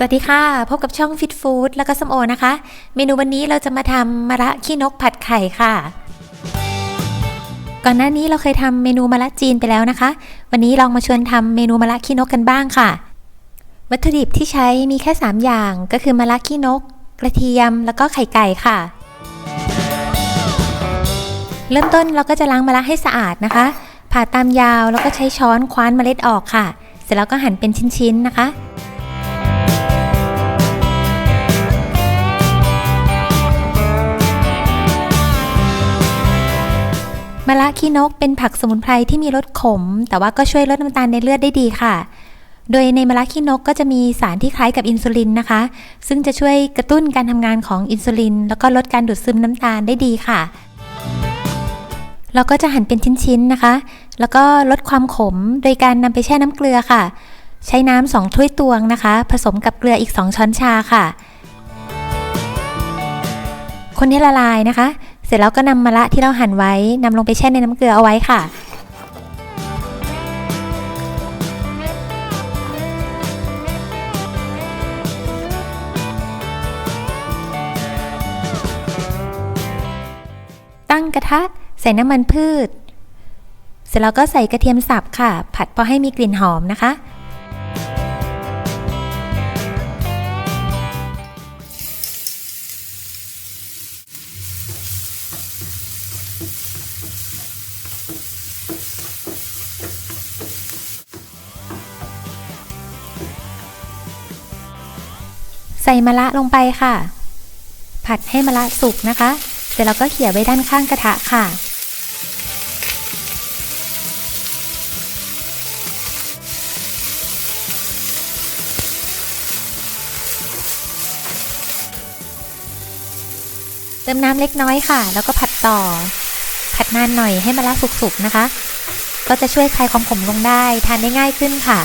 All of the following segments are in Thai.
สวัสดีค่ะ พบกับช่อง Fit Food แล้วก็สมโอนะคะ เมนูวันนี้เราจะมาทำมะระขี้นกผัดไข่ค่ะ ก่อนหน้านี้เราเคยทำเมนูมะระจีนไปแล้วนะคะ วันนี้ลองมาชวนทำเมนูมะระขี้นกกันบ้างค่ะ วัตถุดิบที่ใช้มีแค่ 3 อย่างก็คือมะระขี้นก กระเทียมแล้วก็ไข่ไก่ค่ะ เริ่มต้นเราก็จะล้างมะระให้สะอาดนะคะ ผ่าตามยาวแล้วก็ใช้ช้อนคว้านเมล็ดออกค่ะ เสร็จแล้วก็หั่นเป็นชิ้นๆนะคะ มะระขี้นกเป็นผักสมุนไพรที่มีรสขม แต่ว่าก็ช่วยลดน้ำตาลในเลือดได้ดีค่ะ โดยในมะระขี้นกก็จะมีสารที่คล้ายกับอินซูลินนะคะ ซึ่งจะช่วยกระตุ้นการทำงานของอินซูลิน แล้วก็ลดการดูดซึมน้ำตาลได้ดีค่ะ เราก็จะหั่นเป็นชิ้นๆนะคะ แล้วก็ลดความขมโดยการนำไปแช่น้ำเกลือค่ะ ใช้น้ำสองถ้วยตวงนะคะ ผสมกับเกลืออีก 2 ช้อนชาค่ะ คนให้ละลายนะคะ เสร็จแล้วก็นำมะระที่เราหั่นไว้นำลงไปแช่ในน้ำเกลือเอาไว้ค่ะ ตั้งกระทะใส่น้ำมันพืช เสร็จแล้วก็ใส่กระเทียมสับค่ะ ผัดพอให้มีกลิ่นหอมนะคะ ส่มะระลงไปค่ะ ผัดให้มะระสุกนะคะ เสร็จแล้วก็เขี่ยไว้ด้านข้างกระทะค่ะ เติมน้ำเล็กน้อยค่ะ แล้วก็ผัดต่อ ผัดนานหน่อยให้มะระสุกๆนะคะ ก็จะช่วยคลายความขมลงได้ ทานได้ง่ายขึ้นค่ะ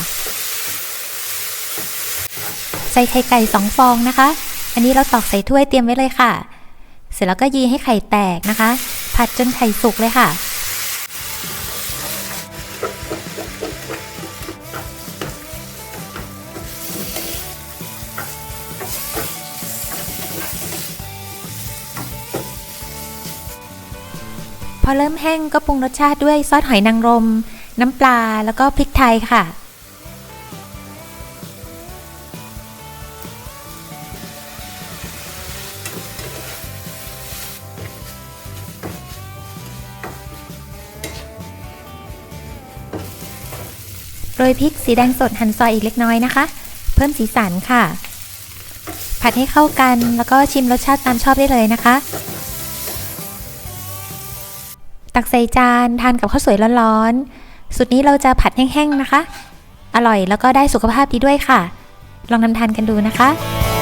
ใส่ไข่ไก่สองฟองนะคะ อันนี้เราตอกใส่ถ้วยเตรียมไว้เลยค่ะ เสร็จแล้วก็ยีให้ไข่แตกนะคะ ผัดจนไข่สุกเลยค่ะ พอเริ่มแห้งก็ปรุงรสชาติด้วยซอสหอยนางรม น้ำปลาแล้วก็พริกไทยค่ะ โรยพริกสีแดงสดหั่นซอยอีกเล็กน้อยนะคะ เพิ่มสีสันค่ะ ผัดให้เข้ากันแล้วก็ชิมรสชาติตามชอบได้เลยนะคะ ตักใส่จานทานกับข้าวสวยร้อนๆ สุดนี้เราจะผัดแห้งๆนะคะ อร่อยแล้วก็ได้สุขภาพดีด้วยค่ะ ลองทำทานกันดูนะคะ